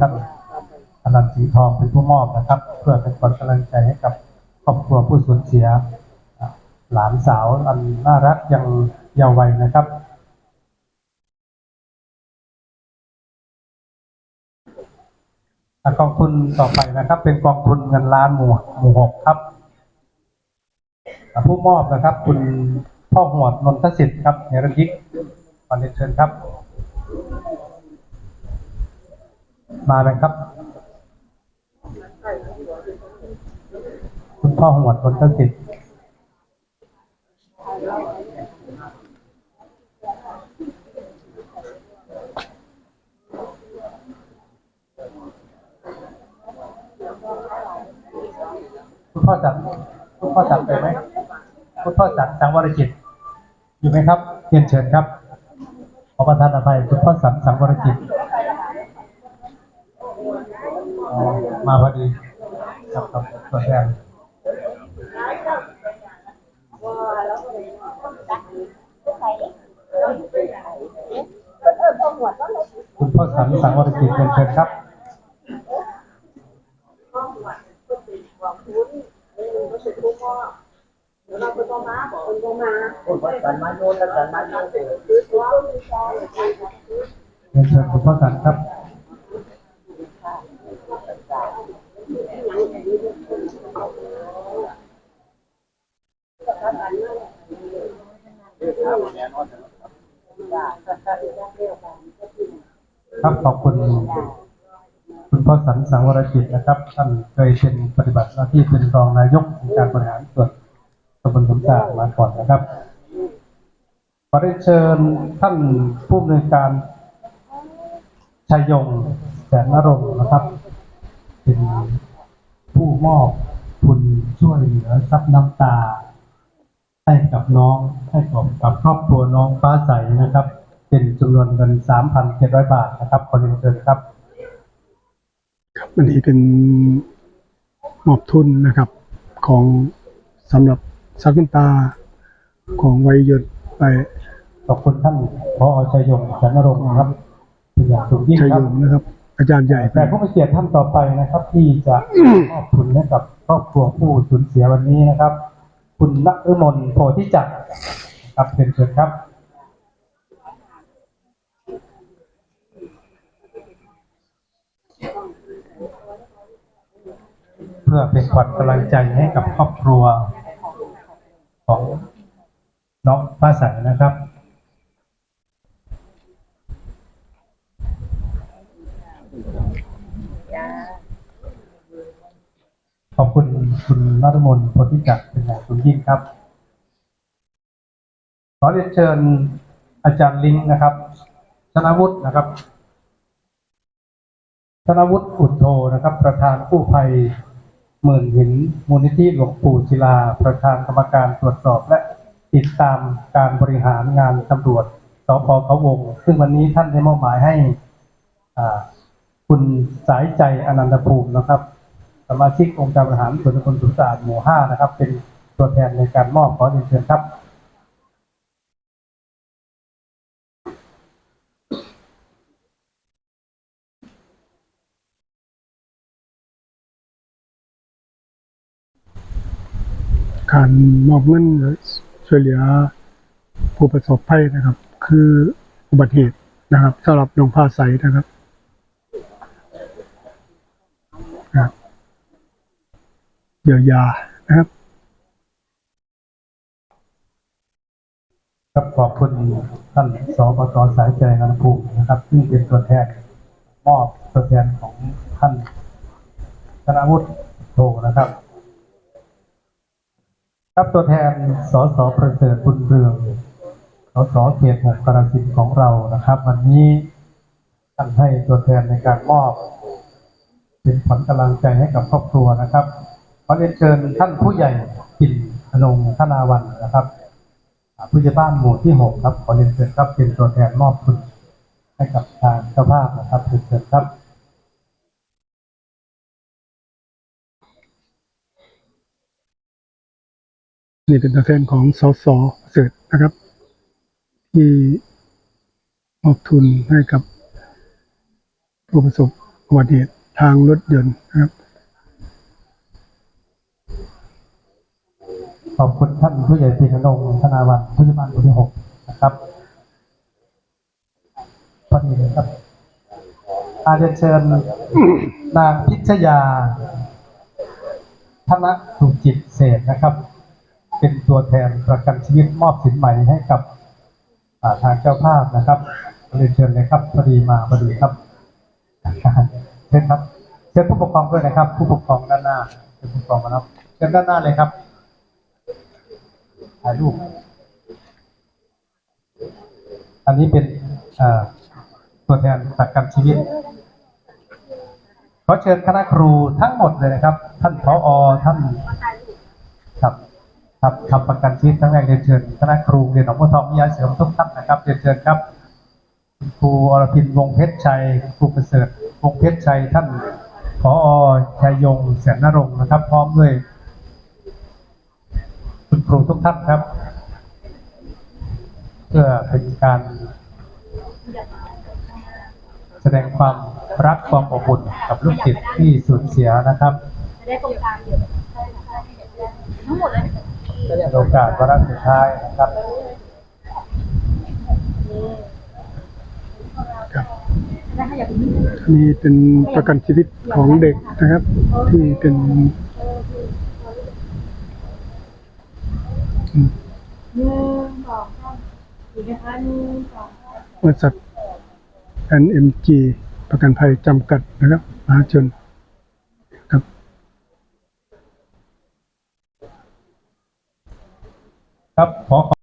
ท่านอนันต์สีทองเป็นผู้มอบนะครับ เพื่อเป็นขวัญกำลังใจให้กับครอบครัวผู้สูญเสีย หลานสาวอันน่ารักยังเยาว์วัยนะครับกองทุนต่อไปนะครับ เป็นกองทุนเงินล้านหมู่หมู่หกครับ ผู้มอบนะครับ คุณพ่อหวดนนทสิทธิ์ครับเนรยิกขอเรียนเชิญครับ มาเลยครับ คุณพ่อหวดนนทสิทธิ์คุณพ่อจัดคุณพ่อจัดไปไหมคุณพ่อจัดสังวรจิต อยู่ไหมครับเรียนเชิญครับขอประทานอภัยคุณพ่อสันสังวรจิต อ๋อ มาพอดีครับครับตัวแทนคุณพ่อสันสังวรจิตเรียนเชิญครับเรียนเชิญคุณพ่อสันครับ ครับขอบคุณคุณพ่อสันสังวรจิตนะครับ ท่านเคยเป็นปฏิบัติหน้าที่เป็นรองนายกองค์การบริหารส่วนตำบลสมศักมาก่อนนะครับขอได้เชิญท่านผู้อำนวยการชัยยงแสนนรงค์นะครับ เป็นผู้มอบทุนช่วยเหลือทรัพย์น้ำตา ให้กับน้องให้กับกับครอบครัวน้องฟ้าใสนะครับ เป็นจำนวนเงิน3,700บาทนะครับขอเรียนเชิญครับ ครับอันนี้เป็นมอบทุนนะครับของสำหรับซักน้ำตาของวัยยศไปขอบคุณท่านพอชัยยงแสนนรงค์นะครับเป็นอย่างสูงยิ่งชัยครัยบ งนะครับ อาจารย์ใหญ่แต่ผู้มีเกียรติท่านต่อไปนะครับ ที่จะมอบทุนให้กับครอบครัวผู้สูญเสียวันนี้นะครับ คุณณฤมลโพธิจักรครับเป็นเชิญครับเพื่อเป็นขวัญกำลังใจให้กับครอบครัว ของน้องฟ้าใสนะครับขอบ คุณคุณนรมนโพธิจักเป็นอย่างสูงยิ่งครับ ขอเรียนเชิญอาจารย์ลิงนะครับ ธนวุฒินะครับ ธนวุฒิอุดโทนะครับ ประธานกู้ภัยหมื่นหินมูลนิธิหลวงปู่ศิลา ประธานกรรมการตรวจสอบและติดตามการบริหารงานตำรวจสพเขาวง ซึ่งวันนี้ท่านได้มอบหมายให้คุณสายใจอนันตภูมินะครับ สมาชิกองค์การบริหารส่วนตำบลสุสานหมู่ห้านะครับ เป็นตัวแทนในการมอบขอเรียนเชิญครับการมอบเงินช่วยเหลือผู้ประสบภัยนะครับ คืออุบัติเหตุนะครับสำหรับหลวงพ่าใสนะครับ เยียวยานะครับครับขอบคุณท่านสบตสายใจอนันภูมินะครับซึ่เป็นตัวแทนมอบตัวแทนของท่านธนวุฒิโทนะครับ ครับตัวแทนสสประเสริฐบุญเรืองสสเขตหกกระสินของเรานะครับ วันนี้ท่านให้ตัวแทนในการมอบ เป็นขวัญกำลังใจให้กับครอบครัวนะครับ ขอเรียนเชิญท่านผู้ใหญ่ปิ่นอนงธนาวันนะครับผู้ใหญ่บ้านหมู่ที่หกครับ ขอเรียนเชิญครับเป็นตัวแทนมอบทุนให้กับทางเจ้าภาพนะครับเรียนเชิญครับนี่เป็นตัวแทนของสสเสริฐนะครับ ที่มอบทุนให้กับผู้ประสบอุบัติเหตุทางรถยนต์นะครับ ขอบคุณท่านผู้ใหญ่ปีกนงค์ธนาวันผู้ใหญ่บ้านหมู่ที่หกนะครับพอดีเลยครับ อาเรียนเชิญนางพิชยาธนสุจิตเศษนะครับ เป็นตัวแทนประกันชีวิตมอบสินใหม่ให้กับอาทางเจ้าภาพนะครับเรียนเชิญเลยครับพอดีมาพอดีครับเชิญครับเชิญผู้ปกครองด้วยนะครับ ผู้ปกครองด้านหน้าเชิญผู้ปกครองมาครับเชิญด้านหน้าเลยครับ ถ่ายรูป อันนี้เป็นตัวแทนประกันชีวิตขอเชิญคณะครูทั้งหมดเลยนะครับ ท่านผอท่านครับครับทำประกันชีวิตทั้งแรกเรียนเชิญคณะครูเรียนหนองบัวทองวิทยาเสริมทุกท่านนะครับเรียนเชิญครับครูอรพินวงเพชรชัยครูประเสริฐวงเพชรชัยท่านผอชัยยงแสนนรงค์นะครับ พร้อมด้วย รูทุกท่านครับ เพื่อเป็นการ แสดงความรักความอบอุ่นกับลูกศิษย์ที่สูญเสียนะครับจะได้ตรงกลางเดียวทั้งหมดเลยในโอกาสวาระสุดท้ายนะครับนะคะอย่าเพิ่งอันนี้เป็นประกันชีวิตของเด็กนะครับ ที่เป็นอืม หนึ่งสองสามอีกนะคะหนึ่งสองสามบริษัท NMG ประกันภัยจำกัดนะครับมหาชนครับ ครับขอ